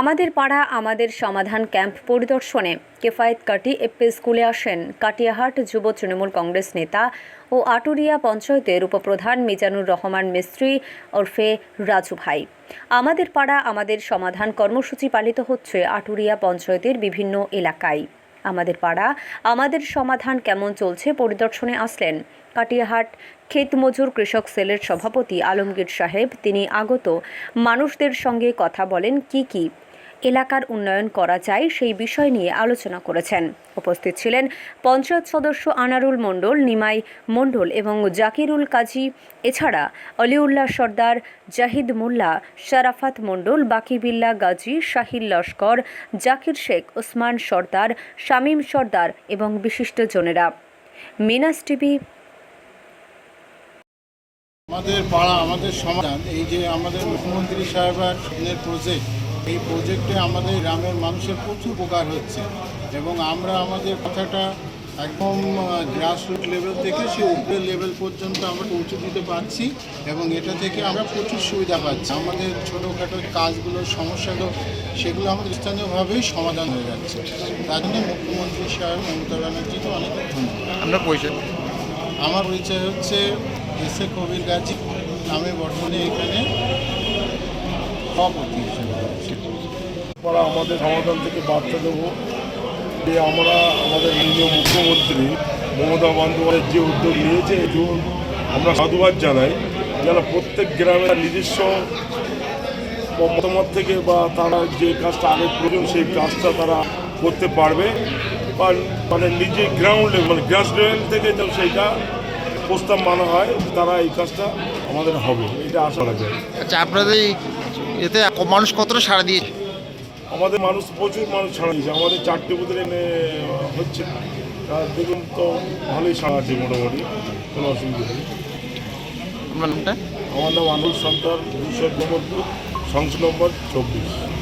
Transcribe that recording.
আমাদের পাড়া, আমাদের সমাধান ক্যাম্প পরিদর্শনে কেফায়েত কাটি এপি স্কুলে আসেন কাটিয়াহাট যুব তৃণমূল কংগ্রেস নেতা ও আটুরিয়া পঞ্চায়েতের উপপ্রধান মিজানুর রহমান মিস্ত্রি ওরফে রাজু ভাই। আমাদের পাড়া, আমাদের সমাধান কর্মসূচি পালিত হচ্ছে আটুরিয়া পঞ্চায়েতের বিভিন্ন এলাকায়। আমাদের পাড়া। আমাদের সমাধান কেমন চলছে পরিদর্শনে আসলেন কাটিয়াহাট ক্ষেত মজুর কৃষক সেলের সভাপতি আলমগীর সাহেব। তিনি আগত মানুষদের সঙ্গে কথা বলেন, কি কি এলাকার উন্নয়ন করা যায় সেই বিষয় নিয়ে আলোচনা করেছেন। উপস্থিত ছিলেন পঞ্চায়েত সদস্য আনারুল মণ্ডল, নিমাই মণ্ডল এবং জাকিরুল কাজী। এছাড়া অলিউল্লাহ সর্দার, জাহিদ মোল্লা, শারাফাত মণ্ডল, বাকিবিল্লা গাজী, শাহিল লস্কর, জাকির শেখ, ওসমান সর্দার, শামীম সর্দার এবং বিশিষ্টজনেরা মিনাস টিভি। আমাদের পাড়া, আমাদের সমাধান এই যে আমাদের মুখ্যমন্ত্রী সাহেবের প্রজেক্ট এই প্রজেক্টে আমাদের গ্রামের মানুষের প্রচুর উপকার হচ্ছে এবং আমরা আমাদের কথাটা একদম গ্রাসরুট লেভেল থেকে সে উপরের লেভেল পর্যন্ত আমরা পৌঁছে দিতে পারছি এবং এটা থেকে আমরা প্রচুর সুবিধা পাচ্ছি। আমাদের ছোটোখাটো কাজগুলোর সমস্যাগুলো সেগুলো আমাদের স্থানীয়ভাবেই সমাধান হয়ে যাচ্ছে। তার জন্য মুখ্যমন্ত্রী সাহেব মমতা ব্যানার্জিকে অনেক ধন্যবাদ। আমরা পরিচয়? আমার পরিচয় হচ্ছে এস এ কবির গাজী। আমি বর্তমানে এখানে সভাপতি হিসেবে। আমরা আমাদের সমাধান থেকে বার্তা দেবো। যে আমরা আমাদের মাননীয় মুখ্যমন্ত্রী মমতা বন্দ্যোপাধ্যায় যে উদ্যোগ নিয়েছে এই জন্য আমরা সাধুবাদ জানাই। যেন প্রত্যেক গ্রামে নিজস্ব মতামত থেকে বা তারা যে কাজটা আগে প্রয়োজন, সেই কাজটা তারা করতে পারবে। বা মানে নিজে গ্রাউন্ড লেভেল মানে গ্রাস লেভেল থেকে যেন সেইটা প্রস্তাব মানা হয়, তারা এই কাজটা আমাদের হবে। এটা আশা করা যায়। আচ্ছা আপনাদের এতে মানুষ কতটা সাড়া দিয়েছে? আমাদের মানুষ প্রচুর মানুষ ছাড়া দিয়েছে। আমাদের চারটে বুথের এনে হচ্ছে তার দেখুন তো ভালোই সাড়া আছে মোটামুটি কোনো অসুবিধা নেই। আমার নাম আনুল সন্তান দুশো নম্বর বুথ নম্বর চব্বিশ।